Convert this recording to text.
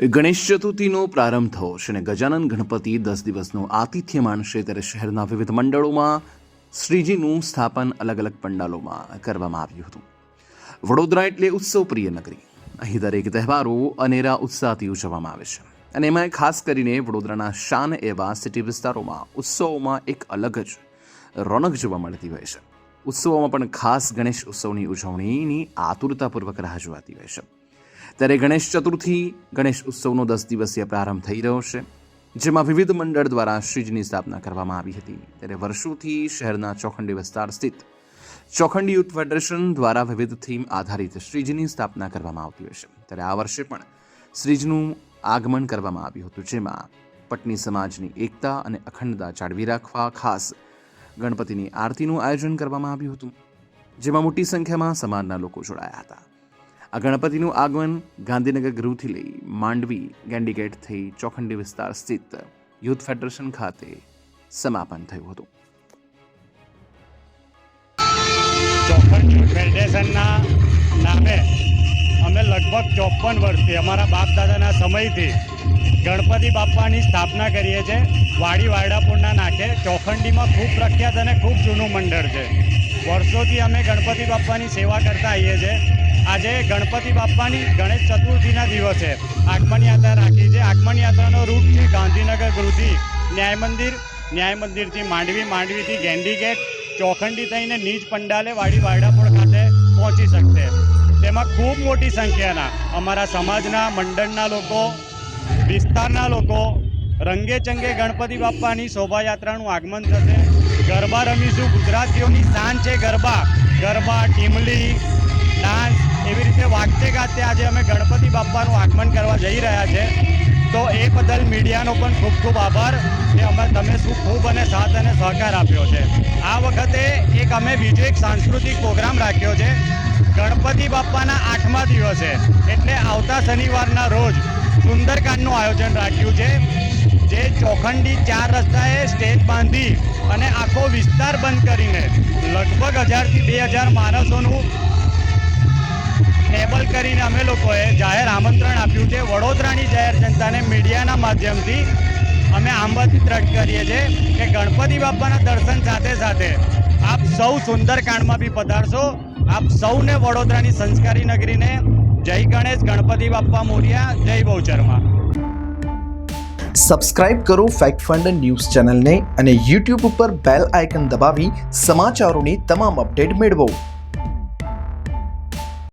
ગણેશ ચતુર્થીનો પ્રારંભ થયો છે અને ગજાનન ગણપતિ દસ દિવસનો આતિથ્ય માનશે ત્યારે શહેરના વિવિધ મંડળોમાં શ્રીજીનું સ્થાપન અલગ અલગ પંડાલોમાં કરવામાં આવ્યું હતું. વડોદરા એટલે ઉત્સવપ્રિય નગરી. અહીં દરેક તહેવારો અનેરા ઉત્સાહથી ઉજવવામાં આવે છે. અને એમાં ખાસ કરીને વડોદરાના શાન એવા સિટી વિસ્તારોમાં ઉત્સવોમાં એક અલગ જ રોનક જોવા મળતી હોય છે. ઉત્સવોમાં પણ ખાસ ગણેશ ઉત્સવની ઉજવણીની આતુરતાપૂર્વક રાહ જોવાતી હોય છે. ત્યારે ગણેશ ચતુર્થી, ગણેશ ઉત્સવનો દસ દિવસીય પ્રારંભ થઈ રહ્યો છે, જેમાં વિવિધ મંડળ દ્વારા શ્રીજીની સ્થાપના કરવામાં આવી હતી. ત્યારે વર્ષોથી શહેરના ચોખંડી વિસ્તાર સ્થિત ચોખંડી યુથ ફેડરેશન દ્વારા વિવિધ થીમ આધારિત શ્રીજીની સ્થાપના કરવામાં આવતી હોય છે. ત્યારે આ વર્ષે પણ શ્રીજીનું આગમન કરવામાં આવ્યું હતું, જેમાં પટની સમાજની એકતા અને અખંડતા જાળવી રાખવા ખાસ ગણપતિની આરતીનું આયોજન કરવામાં આવ્યું હતું, જેમાં મોટી સંખ્યામાં સમાજના લોકો જોડાયા હતા. આ ગણપતિનું આગમન ગાંધીનગર ગૃહથી લઈ માંડવી ગેન્ડીગેટ થઈ ચોખંડી વિસ્તાર સ્થિત યુથ ફેડરેશન ખાતે સમાપન થયું હતું. ચોખંડ ફેડરેશનના નામે અમે લગભગ ચોપન વર્ષથી અમારા બાપ દાદાના સમયથી ગણપતિ બાપાની સ્થાપના કરીએ છીએ. વાડી વાયડાપુરના નાખે ચોખંડીમાં ખૂબ પ્રખ્યાત અને ખૂબ જૂનું મંડળ છે. વર્ષોથી અમે ગણપતિ બાપાની સેવા કરતા આવીએ છીએ. આજે ગણપતિ બાપાની ગણેશ ચતુર્થીના દિવસે આગમન યાત્રા રાખી છે. આગમન યાત્રાનો રૂટ છે ગાંધીનગર ગૃહથી ન્યાય મંદિર ન્યાય મંદિરથી માંડવી, માંડવીથી ગેન્ડી ગેટ, ચોખંડી થઈને નીચ પંડાલે વાડી વાડાપોળ ખાતે પહોંચી શકશે. તેમાં ખૂબ મોટી સંખ્યાના અમારા સમાજના, મંડળના લોકો, વિસ્તારના લોકો, રંગે ચંગે ગણપતિ બાપાની શોભાયાત્રાનું આગમન થશે. ગરબા રમીશું. ગુજરાતીઓની શાન છે ગરબા. ગરબા, ટીમલી રીતે ગાતે આજે અમે ગણપતિ બાપાનું આગમન કરવા જઈ રહ્યા છે. તો એ બદલ મીડિયાનો પણ ખૂબ ખૂબ આભાર કે અમે તમે શું ખૂબ અને સાથ અને સહકાર આપ્યો છે. આ વખતે એક અમે બીજો એક સાંસ્કૃતિક પ્રોગ્રામ રાખ્યો છે. ગણપતિ બાપાના આઠમા દિવસે, એટલે આવતા શનિવારના રોજ સુંદરકાંડનું આયોજન રાખ્યું છે, જે ચોખંડી ચાર રસ્તાએ સ્ટેજ બાંધી અને આખો વિસ્તાર બંધ કરીને લગભગ હજારથી બે હજાર માણસોનું ટેબલ કરીને અમે લોકોએ જાહેર આમંત્રણ આપ્યું છે. વડોદરાની જાહેર જનતાને મીડિયાના માધ્યમથી અમે આમંત્રિત કરીએ છીએ કે ગણપતિ બાપાના દર્શન સાથે સાથે આપ સૌ સુંદરકાંડમાં બી પધારશો. આપ સૌને વડોદરાની સંસ્કારી નગરીને જય ગણેશ, ગણપતિ બાપા મોરિયા, જય બહુચરમાં સબસ્ક્રાઇબ કરો ફેક્ટ ફંડ ન્યૂઝ ચેનલને અને યુટ્યુબ ઉપર બેલ આઇકન દબાવી સમાચારોની તમામ અપડેટ મેળવો.